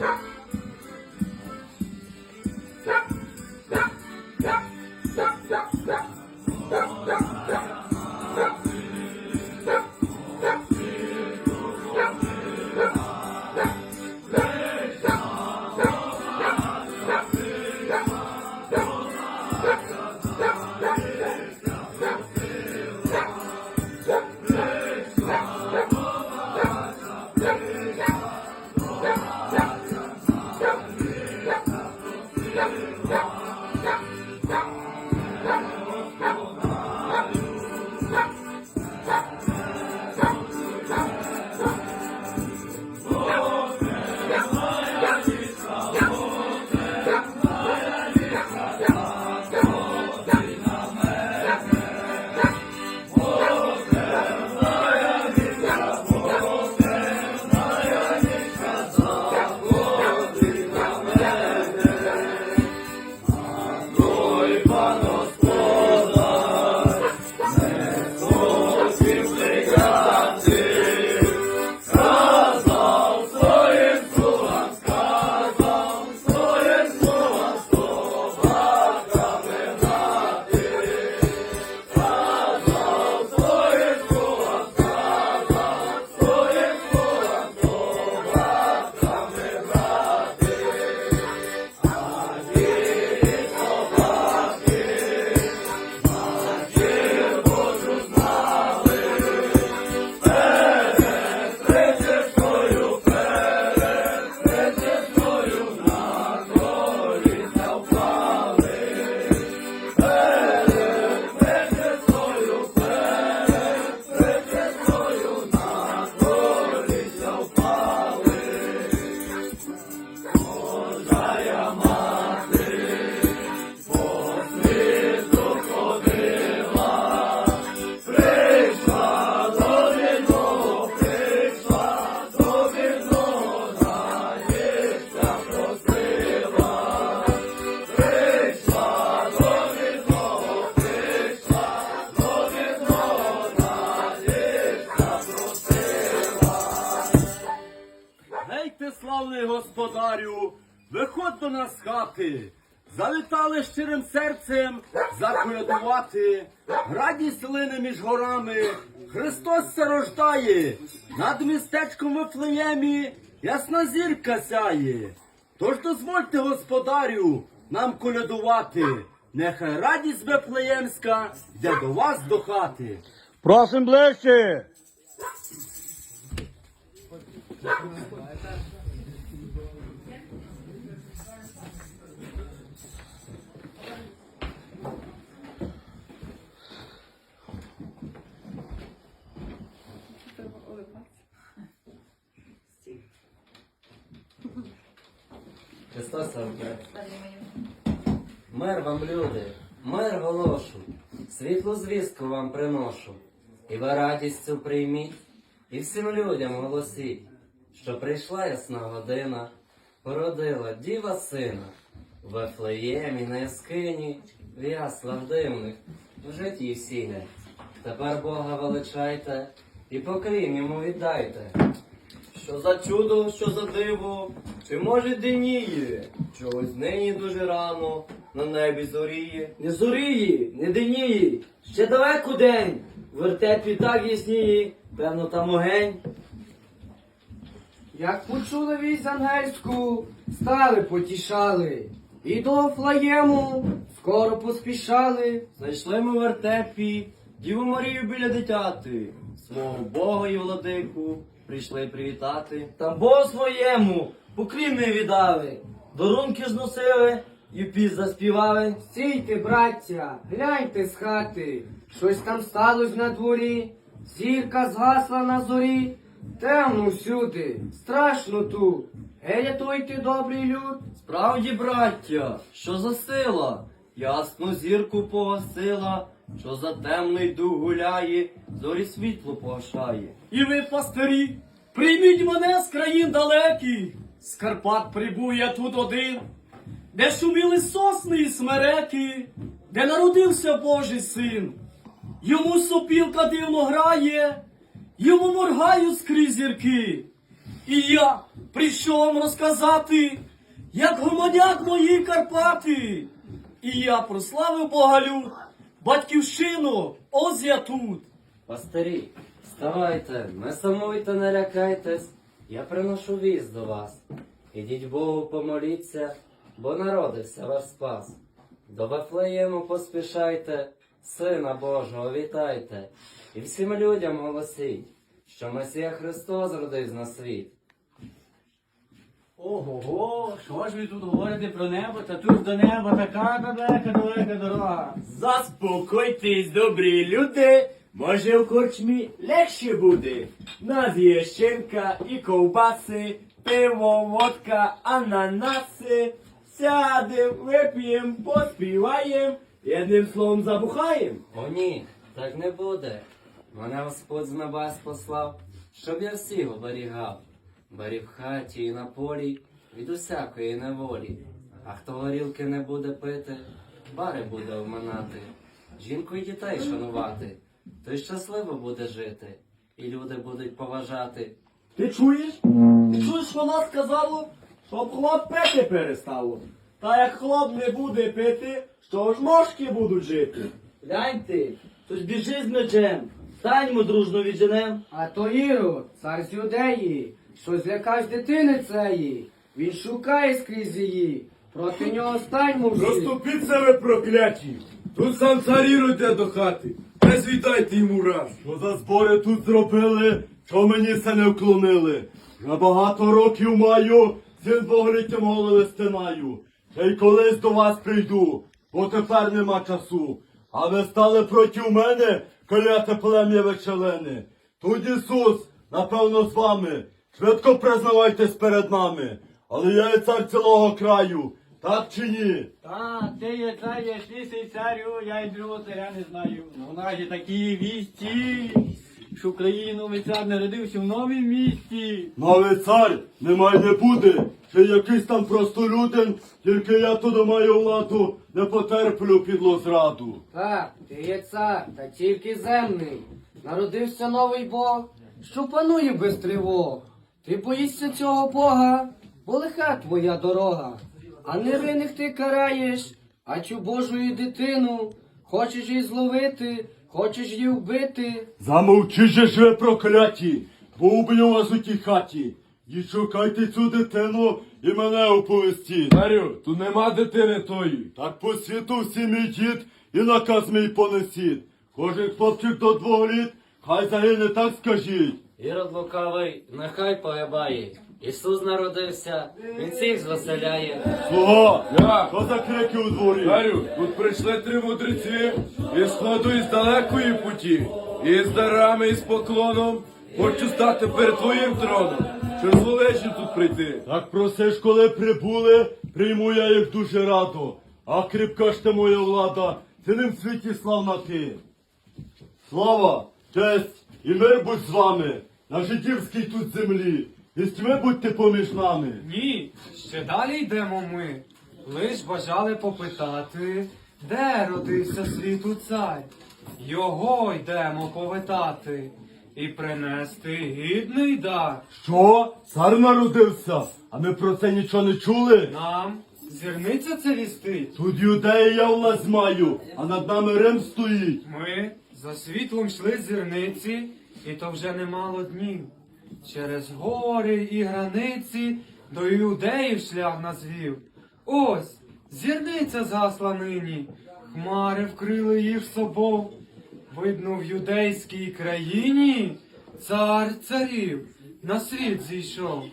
Yeah. Ти, господарю, виходь до нас з хати. Залітали щирим серцем заколядувати. Радість лине між горами. Христос се рождає. Над містечком Вифлеємі ясна зірка сяє. Тож дозвольте, господарю, нам колядувати. Нехай радість Вифлеємська йде до вас до хати. Просим ближче. Христос Авке. Мир вам, люди, мир голошу, світлу звістку вам приношу, і ви радістю прийміть, і всім людям голосіть, що прийшла ясна година, породила діва сина, в Вифлеємі на яскині, в яслах дивних, в житті сіні. Тепер Бога величайте і поклін йому віддайте. Що за чудо, що за диво, чи може диніє? Чогось нині дуже рано на небі зоріє. Не зоріє, не диніє, ще далеко день, в вертепі так ясніє, певно там огень. Як почули вість ангельську, стали потішали, і до Флаєму скоро поспішали. Знайшли ми в вертепі Діву Марію біля дитяти, свого Бога і владику прийшли привітати. Там Богу своєму поклін ми віддали, дарунки ж носили і піс заспівали. Стійте, браття, гляньте з хати, щось там сталось на дворі, зірка згасла на зорі, темно всюди, страшно тут. Гей, рятуйте, добрий люд. Справді, браття, що за сила? Ясну зірку погасила, що за темний дух гуляє, зорі світло погашає. І ви, пастирі, прийміть мене з країн далеких. З Карпат прибув я тут один, де шуміли сосни і смереки, де народився Божий син. Йому сопілка дивно грає, йому моргають скрізь зірки. І я прийшов вам розказати, як громадяк мої Карпати. І я прославив Богалю, батьківщину, ось я тут. Пастирі, вставайте, не сумуйте, не лякайтесь, я приношу віз до вас. Ідіть Богу, помоліться, бо народився ваш спас. До Вифлеєму поспішайте, Сина Божого вітайте, і всім людям голосіть, що Месія Христос родився на світ. Ого, що ж ви тут говорите про небо, та тут до неба така далека далека дорога. Заспокойтесь, добрі люди, може в корчмі легше буде. Нас є щенка і ковбаси, пиво, водка, ананаси. Сядем, вип'єм, поспіваєм, і одним словом забухаєм. О ні, так не буде. Мене Господь з небес послав, щоб я всіх оберігав. Барі в хаті і на полі від усякої неволі. А хто горілки не буде пити, бари буде обминати. Жінку і дітей шанувати, той щасливо буде жити, і люди будуть поважати. Ти чуєш? Ти чуєш, вона сказала, щоб хлоп пити перестало. Та як хлоп не буде пити, що ж мошки будуть жити. Гляньте, тож біжи з мечем, станьмо дружно відженем. А то Ірод, цар з юдеї, що злякав дитини цієї. Він шукає скрізь її, проти нього станьмо всі. Розступіться ви прокляті! Тут сам цар іде до хати. Не звітайте йому раз. Що за збори тут зробили, що мені це не вклонили? Вже багато років маю, цим двоголіттям голови стинаю. Та й колись до вас прийду, бо тепер нема часу. А ви стали проти мене, кляте плем'я вечелени. Тут Ісус, напевно, з вами. Швидко признавайтесь перед нами. Але я є цар цілого краю, так чи ні? Та, ти є цар, яснісий царю, я й другого царя не знаю. Ну, у нас є такі вісті, що в країні цар народився в новім місті. Новий цар немає не буде, чи якийсь там простолюдин, тільки я туди маю владу, не потерплю підло зраду. Так, ти є цар, та тільки земний. Народився новий Бог, що панує без тривог. Ти боїшся цього Бога, бо лиха твоя дорога. А невинних ти караєш, а цю Божою дитину хочеш її зловити, хочеш її вбити. Замовчи же ж ви прокляті, бо уб'ю вас у тій хаті. І шукайте цю дитину і мене оповістіть. Царю, тут нема дитини тої. Так по світу всі мій дід і наказ мій понесіть. Кожен хлопчик до двох літ, хай загине так скажіть. Ірод лукавий, нехай погибає. Ісус народився, Він всіх звеселяє. Слуга, Я. що за крики у дворі? Царю, тут прийшли три мудреці із сходу і з далекої путі, і з дарами, і з поклоном. Хочу стати перед твоїм троном. Чи зловечі тут прийти? Так просиш, коли прибули, прийму я їх дуже радо. А кріпка ж ти моя влада, цілим світі славна ти. Слава, честь і мир будь з вами, на жидівській тут землі. І з тьми будьте поміж нами. Ні, ще далі йдемо ми. Лиш бажали попитати, де родився світу цар. Його йдемо повитати і принести гідний дар. Що? Цар народився? А ми про це нічого не чули? Нам зірниця це вістить. Тут юдеї я власть маю, а над нами Рим стоїть. Ми за світлом йшли зірниці, і то вже немало днів. Через гори і границі до юдеїв шлях нас вів. Ось зірниця згасла нині, хмари вкрили їх собою. Видно, в юдейській країні цар царів на світ зійшов.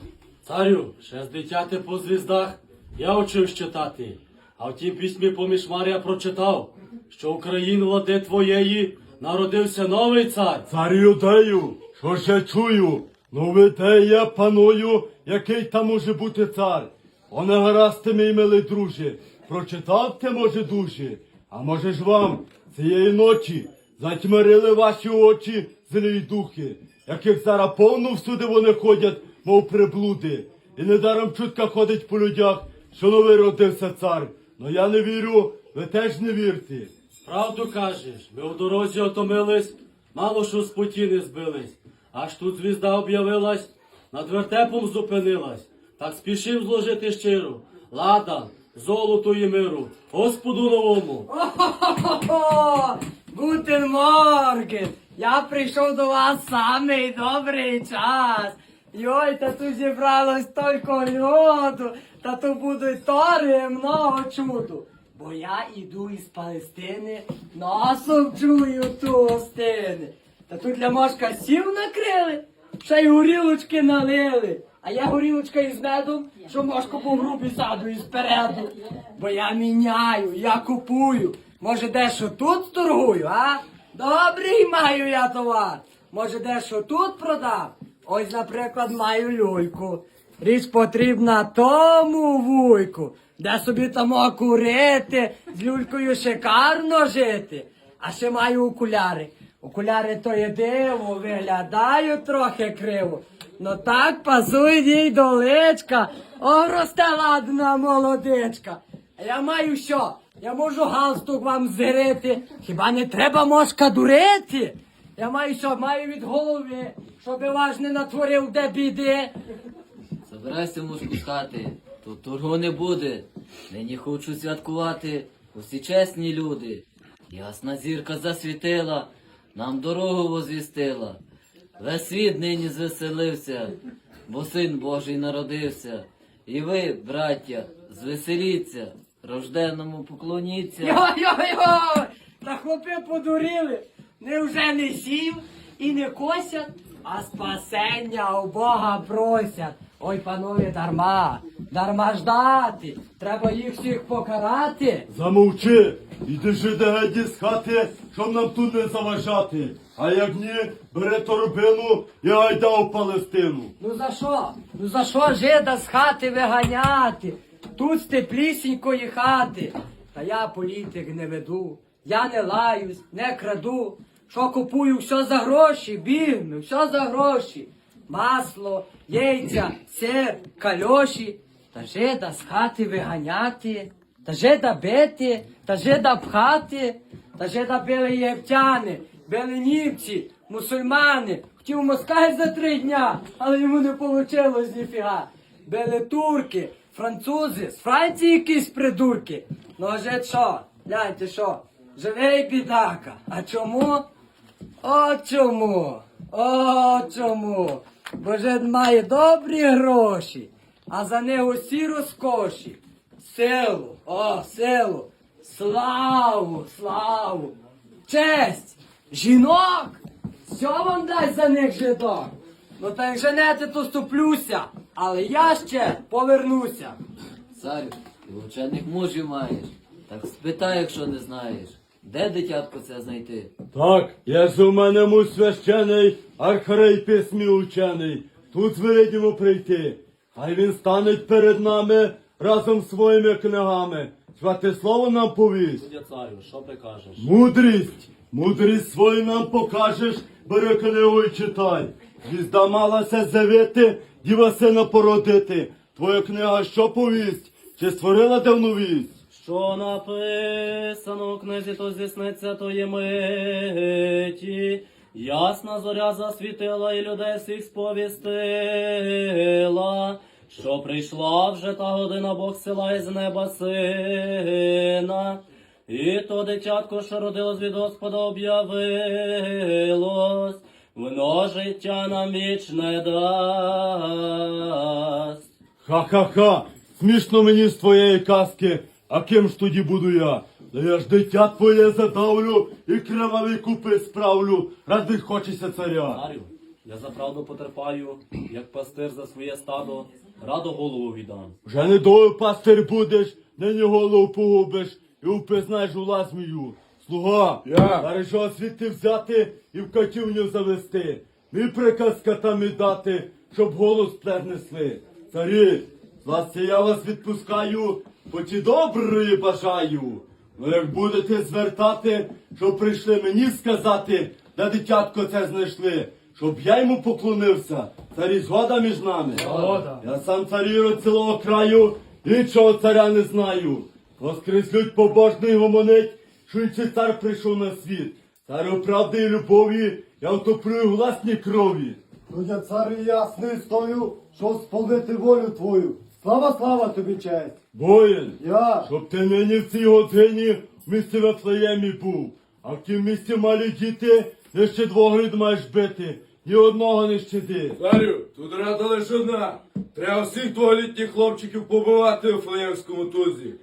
Царю, ще з дитяти по звіздах я учив читати, а в тім письмі поміж Марія прочитав, що Україн влади твоєї народився новий цар. Цар юдею, що ж я чую? Ну ви де я паную, який там може бути цар? О, гаразд мій милий друже, прочитав ти, може, дуже, а може ж вам цієї ночі затьмарили ваші очі злі духи, яких зараз повно всюди вони ходять, мов приблуди. І недаром чутка ходить по людях, що новий родився цар. Но я не вірю, ви теж не вірте. Правду кажеш, ми в дорозі отомились, мало що з путі не збились. Аж тут звізда об'явилась, над вертепом зупинилась. Так спішив зложити щиру. Ладан, золото і миру, Господу новому. О, Гутен Морген! Я прийшов до вас самий добрий час. Йой, та тут зібралось тільки льоду, та то будуть тори много чуду. Бо я іду із Палестини, носом чую ту гостини. Та тут для мошка сів накрили, ще й горілочки налили. А я горілочка із медом, що мошку по грубі ззаду і спереду. Бо я міняю, я купую. Може, дещо тут торгую, а? Добрий маю я товар. Може, дещо тут продав? Ось, наприклад, маю люльку. Річ потрібна тому вуйку, де собі там курити, з люлькою шикарно жити. А ще маю окуляри. Окуляри то є диво, виглядають трохи криво. Ну так пасує їй до личка. О, росте ладна молодичка. А я маю що? Я можу галстук вам згрити. Хіба не треба мошка дурити? Я маю що, маю від голови, щоби ваш не натворив де біди. Забирайся мушку з хати, тут торгу не буде. Нині хочу святкувати усі чесні люди. Ясна зірка засвітила, нам дорогу возвістила. Весь світ нині звеселився, бо син Божий народився. І ви, браття, звеселіться, рожденному поклоніться. Йо-йо-йо! Та хлопи подуріли. Невже не сів і не косять, а спасення у Бога просять. Ой, панове, дарма, дарма ждати. Треба їх всіх покарати. Замовчи, іди жиде геді з хати, щоб нам тут не заважати. А як ні, бери торбину і гайда в Палестину. Ну за що? Ну за що жида з хати виганяти? Тут з теплісінької хати. Та я політик не веду, я не лаюсь, не краду. Що купую, все за гроші, бігну, все за гроші. Масло, яйця, сир, кальоші. Та жида з хати виганяти, та жида бити, та жида пхати, та жида били єгиптяни, били німці, мусульмани. Хотів москаль за три дня, але йому не вийшло ніфіга. Били турки, французи, з Франції якісь придурки. Ну а же що? Гляньте що? Живий бідака. А чому? О чому? О чому? Бо жид має добрі гроші, а за них усі розкоші. Силу, о, силу, славу, славу, честь, жінок, що вам дасть за них жидок? Ну та як женете, то ступлюся, але я ще повернуся. Царю, ти учених мужів маєш. Так спитай, якщо не знаєш, де дитятко це знайти? Так, я ж у мене муж священий, архарей письмі учений. Тут звелить прийти. Хай він стане перед нами разом з своїми книгами. Святе слово нам повість. Царю, що прикажеш? Мудрість, мудрість свою нам покажеш, бери книгу і читай. Звізда малася з'явити, діва сина породити. Твоя книга що повість? Чи створила давну вість? Що написано у книзі, то здійсниться тої миті. Ясна зоря засвітила і людей всіх сповістила. Що прийшла вже та година Бог сила із неба сина. І то дитятко, що родилось від Господа, об'явилось, воно життя нам вічне дасть. Ха-ха-ха, смішно мені з твоєї казки, а ким ж тоді буду я? Та я ж дитя твоє задавлю і криваві купи справлю, ради хочеться царя. Царю, я за правду потерпаю, як пастир за своє стадо, радо голову віддам. Вже недовго пастир будеш, нині голову погубиш і впізнаєш у лазмію. Слуга, Я. звідти взяти і в катівню завести. Мій приказ катам і дати, щоб голос плер. Царі, з ласці я вас відпускаю, поті доброї бажаю. Ну як будете звертати, щоб прийшли мені сказати, де дитятко це знайшли, щоб я йому поклонився. Царі згода між нами. Згода. Я сам царюю цілого краю, іншого царя не знаю. Воскрес людь побожний гомонить, що й чи цар прийшов на світ. Царю правди і любові, я втоплю в власній крові. То я цар ясний стою, щоб сповнити волю твою. Слава, слава тобі честь! Воїн, Я, щоб ти нині в цій годині в місті Вифлеємі був, а в тім місті малі діти, не ще двох грид маєш бити, ні одного не щади. Царю, тут рада лише одна. Треба всіх дволітніх хлопчиків побивати у Флеємському тузі.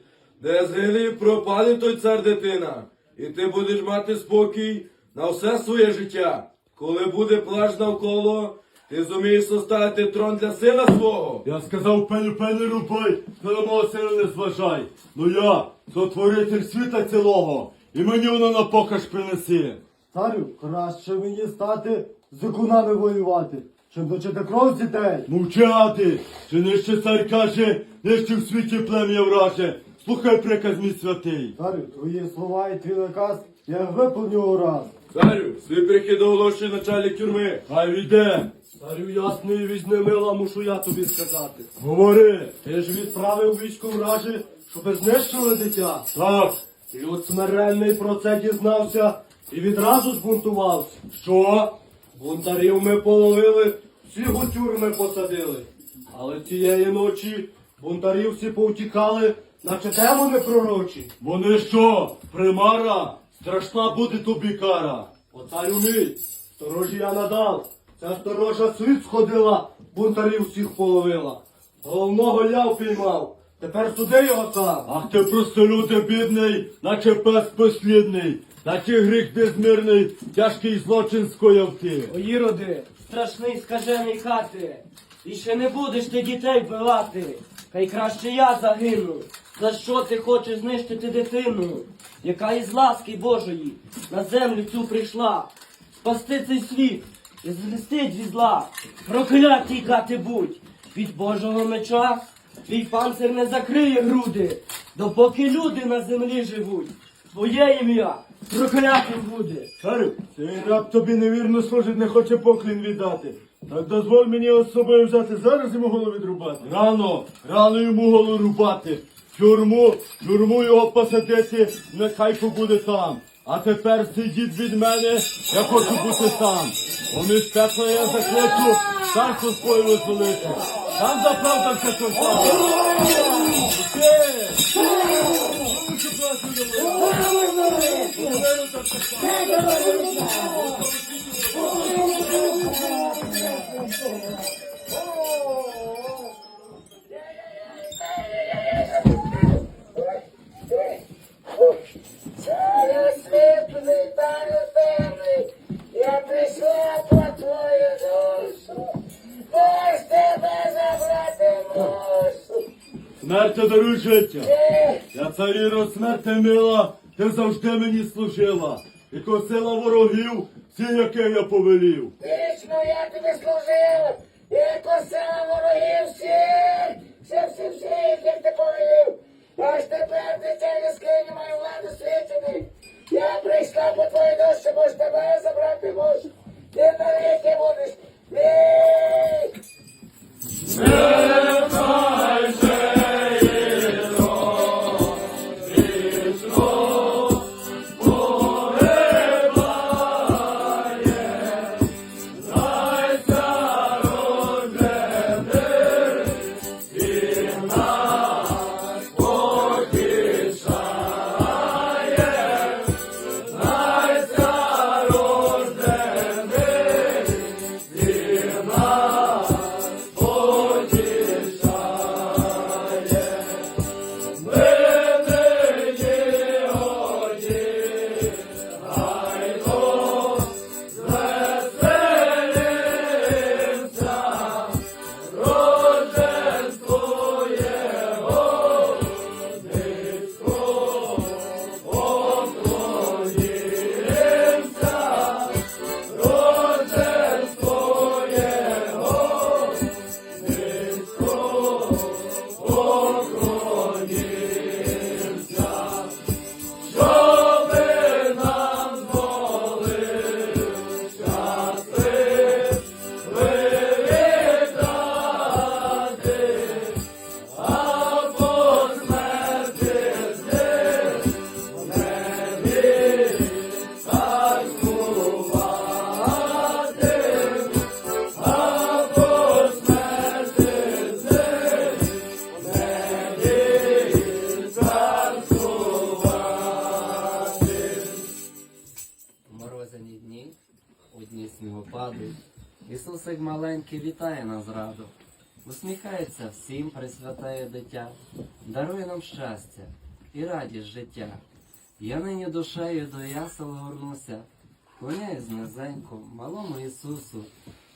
Де згилі пропаде той цар дитина, і ти будеш мати спокій на все своє життя. Коли буде плаж навколо, ти зумієш составити трон для сина свого. Я сказав пеню пеню рубай, та на мого сина не зважай. Ну я, сотворитель світа цілого, і мені воно на покаж принеси. царю, краще мені стати з окунами воювати, чим точити кров з дітей. Мовчати, чи нижче цар каже, нижче в світі плем'я враже. Слухай приказ мій святий. Царю, твої слова і твій наказ я виповню ураз. Царю, свій прихід оголошує начальник тюрми. Хай війде. Царю ясний візьми мила, мушу я тобі сказати. Говори. Ти ж відправив військо враже, щоби знищили дитя. Так, Люд смиренний про це дізнався і відразу збунтувався. що? Бунтарів ми половили, всіх у тюрми посадили. Але цієї ночі бунтарів всі повтікали, наче демони пророчі. Вони що? Примара? Страшна буде тобі кара. О царю мій, сторожі я надав. Ця сторожа світ сходила, бунтарів всіх половила. Головного ляв піймав, тепер суди його сам. Ах ти просто люди бідний, наче пес послідний, наче гріх безмірний, тяжкий злочин скояв ти. Іроди, страшний скажений хати. І ще не будеш ти дітей вбивати. Хай краще я загину. За що ти хочеш знищити дитину, яка із ласки Божої на землю цю прийшла, спасти цей світ і звестить від зла. Проклятий кати будь від Божого меча. Твій панцир не закриє груди, допоки люди на землі живуть. Твоє ім'я проклятим буде. Царю, цей раб тобі невірно служить, не хоче поклін віддати. Так дозволь мені з собою взяти, зараз йому голову відрубати. Рано, рано йому голову рубати. В Тюрму, в тюрму його посадити, нехай побуде там. А тепер сидіть від мене, я хочу бути сам. Поміж пекла я закличу, царство своє визволити. Там заправдався чорта. Царю Смерть даруй життя. Я царіро смерти мила, ти завжди мені служила. І косила ворогів, всі, яке я повелів. вічно я тобі служив, і косила ворогів всіх, всіх, всіх, всіх, як ти повелів. Аж тепер дитя не маю владу світити. Я прийшла по твою душу, бо ж тебе забрати можу. Ти навіки будеш. Вік! Ісусик маленький вітає нас раду, усміхається всім присвятає дитя, дарує нам щастя і радість життя. Я нині душею до ясел горнуся, клоняюсь низенько, малому Ісусу,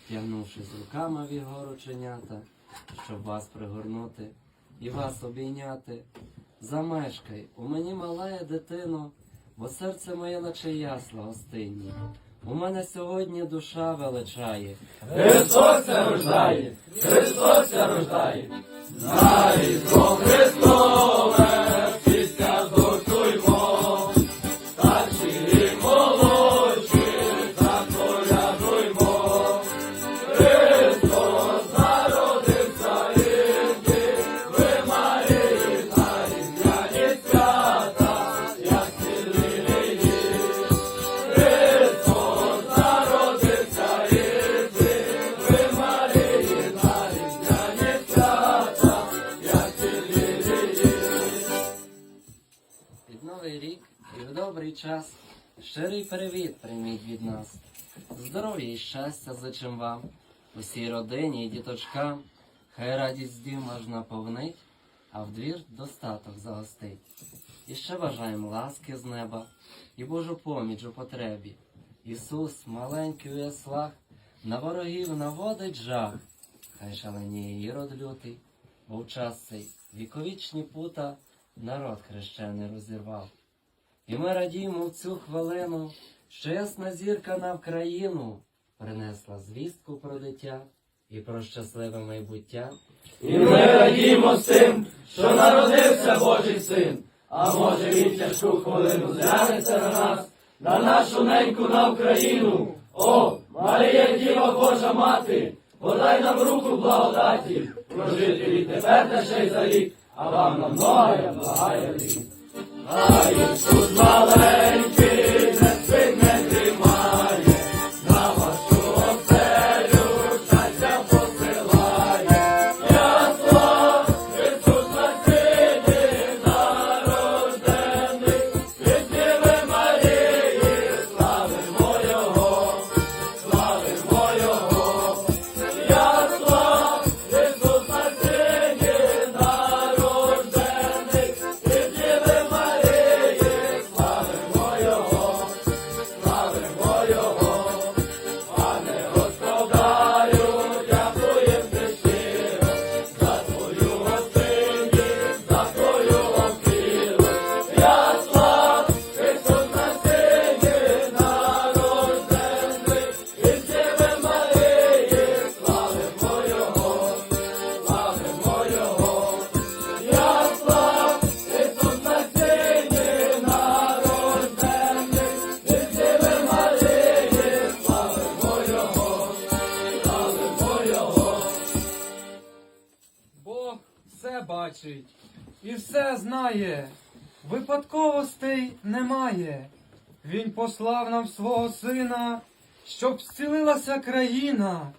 тягнувшись руками в його рученята, щоб вас пригорнути і вас обійняти. Замешкай, у мені малая дитино, бо серце моє наче ясла гостинні. У мене сьогодні душа величає. Христос рождає, Христос рождає. Знай Христове, щастя вам, усій родині і діточкам. Хай радість дім аж наповнить, а в двір достаток загостить. І ще бажаємо ласки з неба і Божу поміч у потребі. Ісус, маленький у яслах, на ворогів наводить жах. Хай шаленіє ірод лютий, бо в час цей віковічні пута народ хрещений розірвав. І ми радіємо в цю хвилину, що ясна зірка на Вкраїну принесла звістку про дитя і про щасливе майбуття. І ми радімо з тим, що народився Божий син, а може він тяжку хвилину зглянеться на нас, на нашу неньку на Україну. О, Марія Діва Божа Мати, подай нам руку благодаті, прожити відтепер та ще й за рік, а вам на многая благая літ. А Ісус маленький, випадковостей немає. Він послав нам свого сина, щоб зцілилася країна.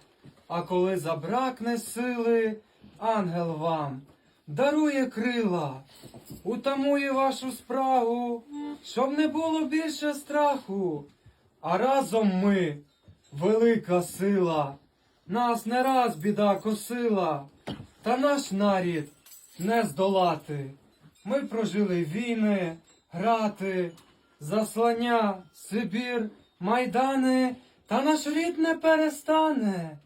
А коли забракне сили, ангел вам дарує крила, утамує вашу спрагу, щоб не було більше страху. А разом ми велика сила. Нас не раз біда косила, та наш нарід не здолати. Ми прожили війни, грати, заслання, Сибір, майдани, та наш рід не перестане,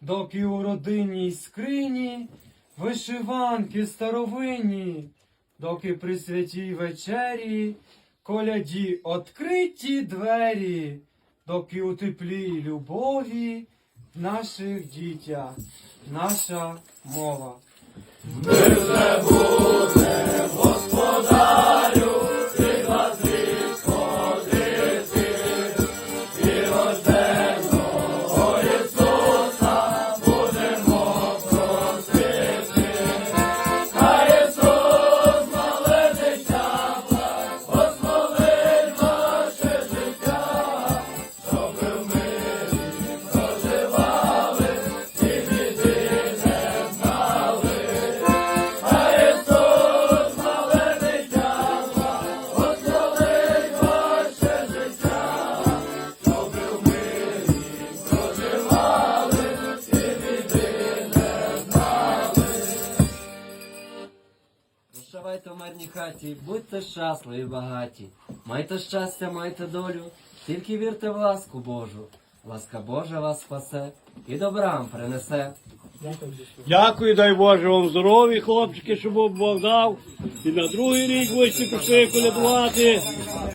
доки у родинній скрині вишиванки старовинні, доки при святій вечері коляді откриті двері, доки у теплій любові наших дітях наша мова. Rosa. Щасливі, багаті. Майте щастя, майте долю, тільки вірте в ласку Божу. Ласка Божа вас спасе і добрам принесе. Дякую, дай Боже вам здорові, хлопчики, щоб Бог дав. І на другий рік ви ще пішли колядувати.